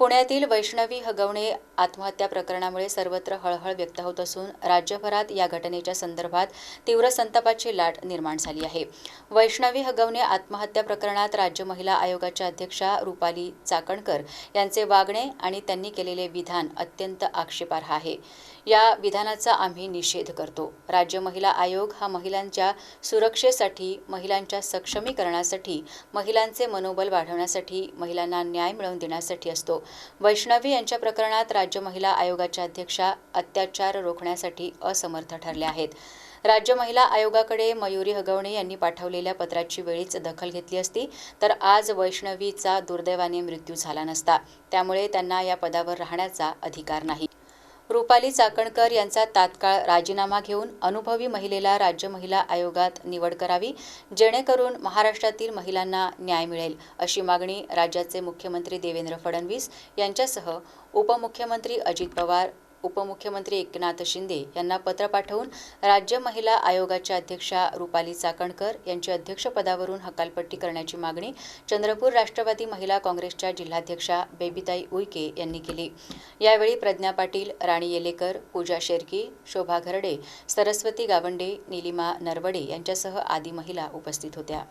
पुण्यातील वैष्णवी हगवणे आत्महत्या प्रकरणामुळे सर्वत्र हळहळ व्यक्त होत असून राज्यभरात या घटनेच्या संदर्भात तीव्र संतापाची लाट निर्माण झाली आहे. वैष्णवी हगवणे आत्महत्या प्रकरणात राज्य महिला आयोगाच्या अध्यक्षा रुपाली चाकणकर यांचे वागणे आणि त्यांनी केलेले विधान अत्यंत आक्षेपार्ह आहे. या विधानाचा आम्ही निषेध करतो. राज्य महिला आयोग हा महिलांच्या सुरक्षेसाठी महिलांच्या सक्षमीकरणासाठी महिलांचे मनोबल वाढवण्यासाठी महिलांना न्याय मिळवून देण्यासाठी असतो. वैष्णवी यांच्या प्रकरणात राज्य महिला आयोगाच्या अध्यक्षा अत्याचार रोखण्यासाठी असमर्थ ठरल्या आहेत. राज्य महिला आयोगाकडे मयुरी हगवणे यांनी पाठवलेल्या पत्राची वेळीच दखल घेतली असती तर आज वैष्णवीचा दुर्दैवाने मृत्यू झाला नसता. त्यामुळे त्यांना या पदावर राहण्याचा अधिकार नाही. रुपाली चाकणकर यांचा तात्काळ राजीनामा घेऊन अनुभवी महिलेला राज्य महिला आयोगात निवड करावी जेणेकरून महाराष्ट्रातील महिलांना न्याय मिळेल अशी मागणी राज्याचे मुख्यमंत्री देवेंद्र फडणवीस यांच्यासह उपमुख्यमंत्री अजित पवार उपमुख्यमंत्री एकनाथ शिंदे यांना पत्र पाठवून राज्य महिला आयोगाच्या अध्यक्षा रुपाली चाकणकर यांची अध्यक्षपदावरून हकालपट्टी करण्याची मागणी चंद्रपूर राष्ट्रवादी महिला काँग्रेसच्या जिल्हाध्यक्षा बेबीताई उईके यांनी केली. यावेळी प्रज्ञा पाटील राणी येलेकर पूजा शेरकी शोभा घरडे सरस्वती गावंडे निलिमा नरवडे यांच्यासह आदी महिला उपस्थित होत्या.